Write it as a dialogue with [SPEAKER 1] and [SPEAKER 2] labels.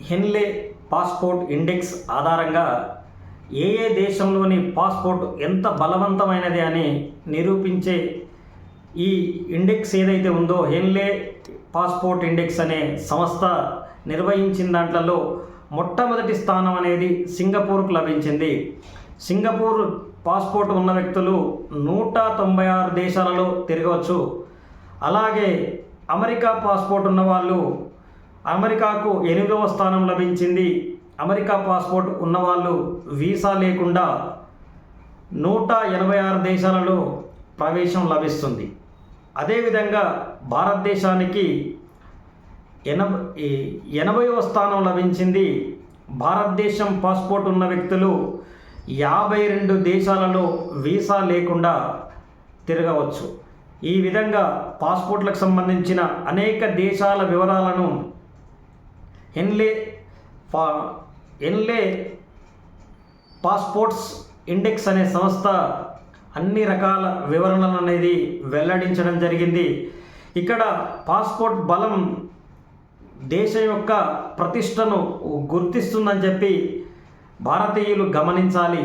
[SPEAKER 1] Henley passport index ఆధారంగా ఏ ఏ దేశంలోని passport ఎంత బలవంతమైనది అని నిరూపించే ఈ ఇండెక్స్ ఏదైతే ఉందో హెన్లే పాస్పోర్ట్ ఇండెక్స్ అనే సంస్థ నిర్వహించిన దాంట్లో మొట్టమొదటి స్థానం అనేది సింగపూర్కు లభించింది. సింగపూర్ పాస్పోర్ట్ ఉన్న వ్యక్తులు నూట తొంభై ఆరు దేశాలలో తిరగవచ్చు. అలాగే అమెరికా పాస్పోర్ట్ ఉన్నవాళ్ళు అమెరికాకు ఎనిమిదవ స్థానం లభించింది. అమెరికా పాస్పోర్ట్ ఉన్నవాళ్ళు వీసా లేకుండా నూట ఎనభై ఆరు దేశాలలో ప్రవేశం లభిస్తుంది. అదేవిధంగా భారతదేశానికి ఎనభై ఎనభైవ స్థానం లభించింది. భారతదేశం పాస్పోర్ట్ ఉన్న వ్యక్తులు యాభై రెండు దేశాలలో వీసా లేకుండా తిరగవచ్చు. ఈ విధంగా పాస్పోర్ట్లకు సంబంధించిన అనేక దేశాల వివరాలను ఎన్లే ఫా ఎన్లే పాస్పోర్ట్స్ ఇండెక్స్ అనే సంస్థ అన్ని రకాల వివరణలు అనేది వెల్లడించడం జరిగింది. ఇక్కడ పాస్పోర్ట్ బలం దేశం యొక్క ప్రతిష్టను గుర్తిస్తుందని చెప్పి భారతీయులు గమనించాలి.